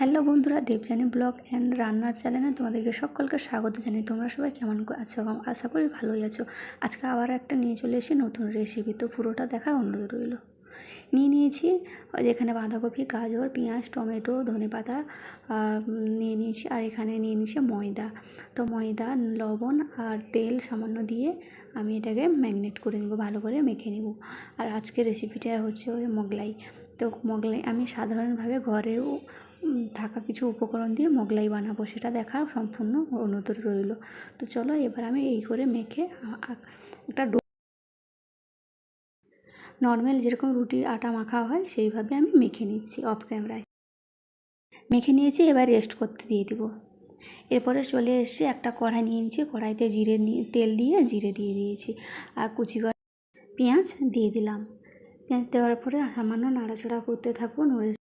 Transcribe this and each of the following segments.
Hello বন্ধুরা Debjani blog and রান্নার চ্যানেলে তোমাদেরকে সকলকে স্বাগত জানাই তোমরা সবাই কেমন আছো আশা করি ভালোই আছো। আজকে আবার একটা নিয়ে চলে এসে নতুন রেসিপি তো পুরোটা দেখা অনুরোধ রইল। নিয়ে নিয়েছি এখানে বাঁধাকপি, গাজর, পেঁয়াজ, টমেটো ধনে পাতা নিয়ে নিয়েছি আর এখানে নিয়ে নিয়েছি ময়দা। তো ময়দা, লবণ আর তেল সামান্য দিয়ে আমি এটাকে ম্যাগনেট করে নেব, ভালো করে মেখে নেব। আর আজকের রেসিপিটা হচ্ছে ওই মোগলাই। তো মোগলাই, আমি সাধারণভাবে ঘরেও থাকা কিছু উপকরণ দিয়ে মোগলাই বানাবো, সেটা দেখার সম্পূর্ণ অনুরোধ রইল। তো চলো এবার আমি এই করে মেখে একটা ডো নর্মাল যেরকম রুটির আটা মাখা হয়, সেইভাবে আমি মেখে নিচ্ছি অফ ক্যামেরায়। মেখে নিয়েছি, এবার রেস্ট করতে দিয়ে দিব। এরপরে চলে এসেছি, একটা কড়াই নিয়ে নিয়েছি, কড়াইতে জিরে নিয়ে তেল দিয়ে জিরে দিয়ে দিয়েছি। আর কুচি পেঁয়াজ দিয়ে দিলাম। পেঁয়াজ দেওয়ার পরে সামান্য নাড়াচাড়া করতে থাকব নড়ে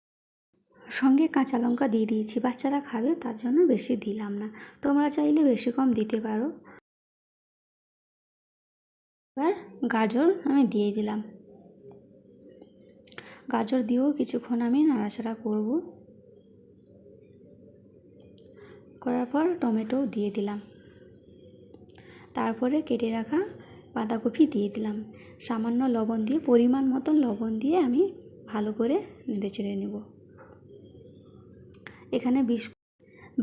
সঙ্গে কাঁচা লঙ্কা দিয়ে দিয়েছি। বাচ্চারা খাবে, তার জন্য বেশি দিলাম না। তোমরা চাইলে বেশি কম দিতে পারো। এবার গাজর আমি দিয়ে দিলাম। গাজর দিয়েও কিছুক্ষণ আমি নাড়াচাড়া করব। করার পর টমেটোও দিয়ে দিলাম। তারপরে কেটে রাখা বাঁধাকপি দিয়ে দিলাম। সামান্য লবণ দিয়ে, পরিমাণ মতন লবণ দিয়ে আমি ভালো করে নেড়ে চেড়ে নেব। এখানে বিস্কুট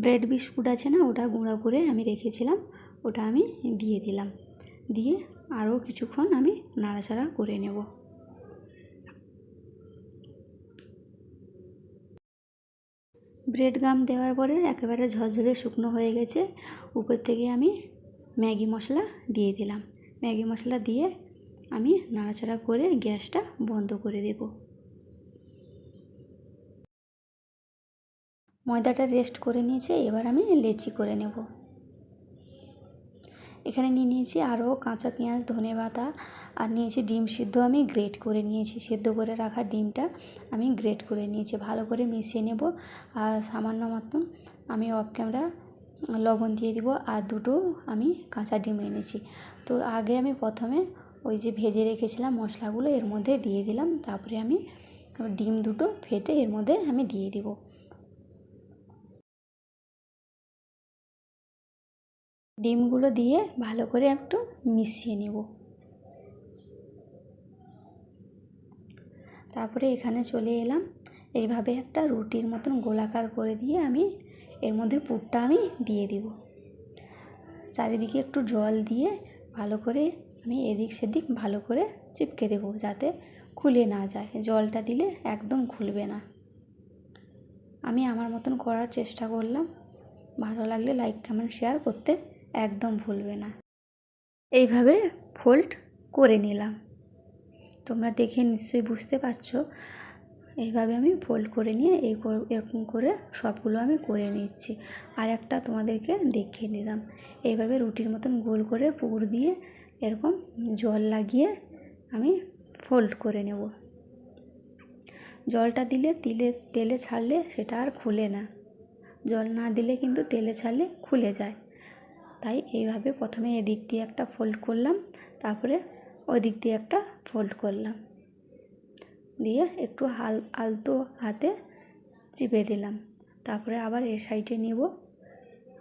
ব্রেড বিস্কুট আছে না, ওটা গুঁড়া করে আমি রেখেছিলাম, ওটা আমি দিয়ে দিলাম। দিয়ে আরও কিছুক্ষণ আমি নাড়াচাড়া করে নেব। ব্রেড গাম দেওয়ার পরে একেবারে ঝরঝরে শুকনো হয়ে গেছে, উপর থেকে আমি ম্যাগি মশলা দিয়ে দিলাম। ম্যাগি মশলা দিয়ে আমি নাড়াচাড়া করে গ্যাসটা বন্ধ করে দেব। ময়দাটা রেস্ট করে নিয়েছে, এবার আমি লেচি করে নেব। এখানে নিয়ে নিয়েছি আরও কাঁচা পেঁয়াজ, ধনে পাতা আর নিয়েছি ডিম সিদ্ধ। আমি গ্রেট করে নিয়েছি, সিদ্ধ করে রাখা ডিমটা আমি গ্রেট করে নিয়েছি। ভালো করে মিশিয়ে নেব আর সামান্য মতন আমি অফ ক্যামেরা লবণ দিয়ে দিব আর দুটো আমি কাঁচা ডিম এনেছি। তো আগে আমি প্রথমে ওই যে ভেজে রেখেছিলাম মশলাগুলো এর মধ্যে দিয়ে দিলাম, তারপরে আমি ডিম দুটো ফেটে এর মধ্যে আমি দিয়ে দিব। ডিমগুলো দিয়ে ভালো করে একটু মিশিয়ে নেব। তারপরে এখানে চলে এলাম। এইভাবে একটা রুটির মতন গোলাকার করে দিয়ে আমি এর মধ্যে পুরটা আমি দিয়ে দিব। চারিদিকে একটু জল দিয়ে ভালো করে আমি এদিক সেদিক ভালো করে চিপকে দেবো যাতে খুলে না যায়। জলটা দিলে একদম খুলবে না। আমি আমার মতন করার চেষ্টা করলাম। ভালো লাগলে লাইক কমেন্ট শেয়ার করতে একদম ভুলবে না। এইভাবে ফোল্ড করে নিলাম। তোমরা দেখে নিশ্চয়ই বুঝতে পারছ এইভাবে আমি ফোল্ড করে নিয়ে এই এরকম করে সবগুলো আমি করে নিচ্ছি। আর একটা তোমাদেরকে দেখিয়ে নিলাম এইভাবে রুটির মতন গোল করে পুর দিয়ে এরকম জল লাগিয়ে আমি ফোল্ড করে নেব। জলটা দিলে তিলে, তেলে ছাড়লে সেটা আর খুলে না। জল না দিলে কিন্তু তেলে ছাড়লে খুলে যায়। তাই এইভাবে প্রথমে এদিক দিয়ে একটা ফোল্ড করলাম, তারপরে ওই দিক দিয়ে একটা ফোল্ড করলাম। দিয়ে একটু হাল, আলতো হাতে চিপে দিলাম। তারপরে আবার এ সাইডে নেব।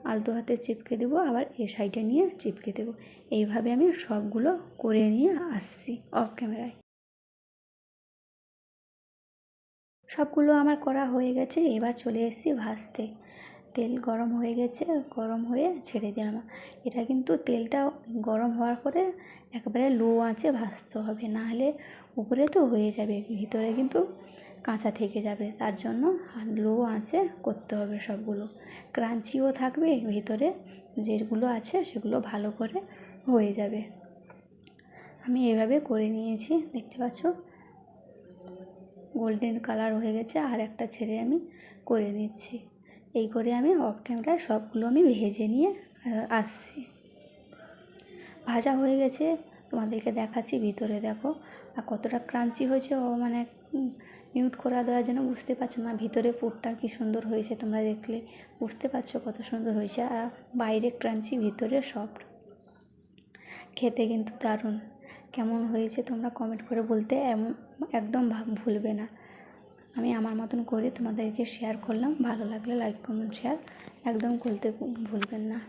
আলতো হাতে চিপকে দেবো, আবার এ সাইডে নিয়ে চিপকে দেবো। এইভাবে আমি সবগুলো করে নিয়ে আসছি অফ ক্যামেরায় সবগুলো আমার করা হয়ে গেছে, এবার চলে এসেছি ভাজতে। তেল গরম হয়ে গেছে, গরম হয়ে ছেড়ে দিলাম। এটা কিন্তু তেলটা গরম হওয়ার পরে একেবারে লো আঁচে ভাজতে হবে না হলে উপরে তো হয়ে যাবে, ভিতরে কিন্তু কাঁচা থেকে যাবে। তার জন্য লো আঁচে করতে হবে সবগুলো। ক্রাঞ্চিও থাকবে ভিতরে, যেগুলো আছে সেগুলো ভালো করে হয়ে যাবে। আমি এভাবে করে নিয়েছি, দেখতে পাচ্ছ? গোল্ডেন কালার হয়ে গেছে, আর একটা ছেড়ে আমি করে নিচ্ছি। এই করে আমি অফ ক্যামেরায় সবগুলো আমি ভেজে নিয়ে আসছি। ভাজা হয়ে গেছে, তোমাদেরকে দেখাচ্ছি ভিতরে, দেখো। আর কতটা ক্রাঞ্চি হয়েছে, ও মানে মিউট করা দেওয়ার জন্য বুঝতে পারছ না। ভিতরে পুরটা কি সুন্দর হয়েছে তোমরা দেখলে, বুঝতে পারছ কত সুন্দর হয়েছে। আর বাইরে ক্রাঞ্চি ভিতরে সফট খেতে কিন্তু দারুণ। কেমন হয়েছে তোমরা কমেন্ট করে বলতে এমন একদম ভুলবে না। আমি আমার মতন করে তোমাদেরকে শেয়ার করলাম। ভালো লাগলে লাইক কমেন্ট শেয়ার একদম খুলতে ভুলবেন না।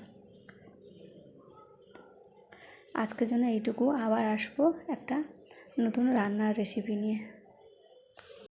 আজকের জন্য এইটুকু। আবার আসব একটা নতুন রান্নার রেসিপি নিয়ে।